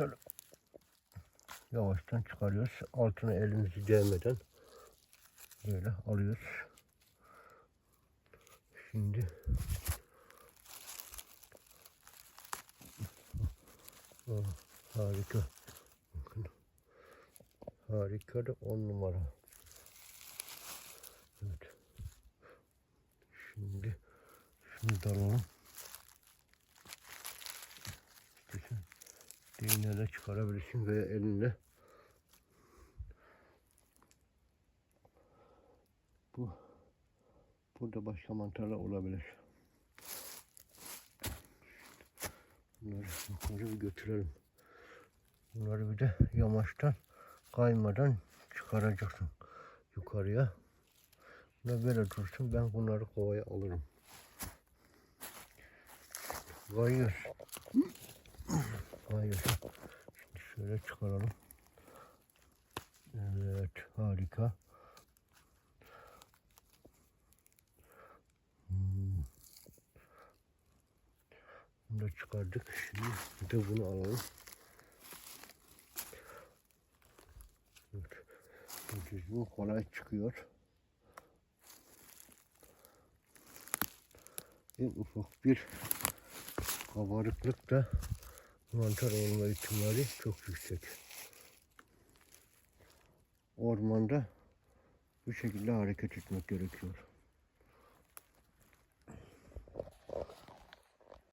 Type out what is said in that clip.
Şöyle yavaştan çıkarıyoruz. Altına elimizi değmeden böyle alıyoruz. Şimdi Oh, harika. Harika da on numara. Evet. Şimdi şunu da alalım. İşte Değneğe çıkarabilirsin veya elinle. Bu burada başka mantarlar olabilir. Bunları yukarı bir götürelim. Bunları bir de yamaçtan kaymadan çıkaracaksın yukarıya. Buna böyle dursun ben bunları kovaya alırım. Kayıyoruz. Kayıyoruz. Şöyle çıkaralım. Evet harika. Hmm. Bunu da çıkardık. Şimdi de bunu alalım. Evet. Bu kolay çıkıyor. En ufak bir kabarıklık da mantar olma ihtimali çok yüksek. Ormanda bu şekilde hareket etmek gerekiyor.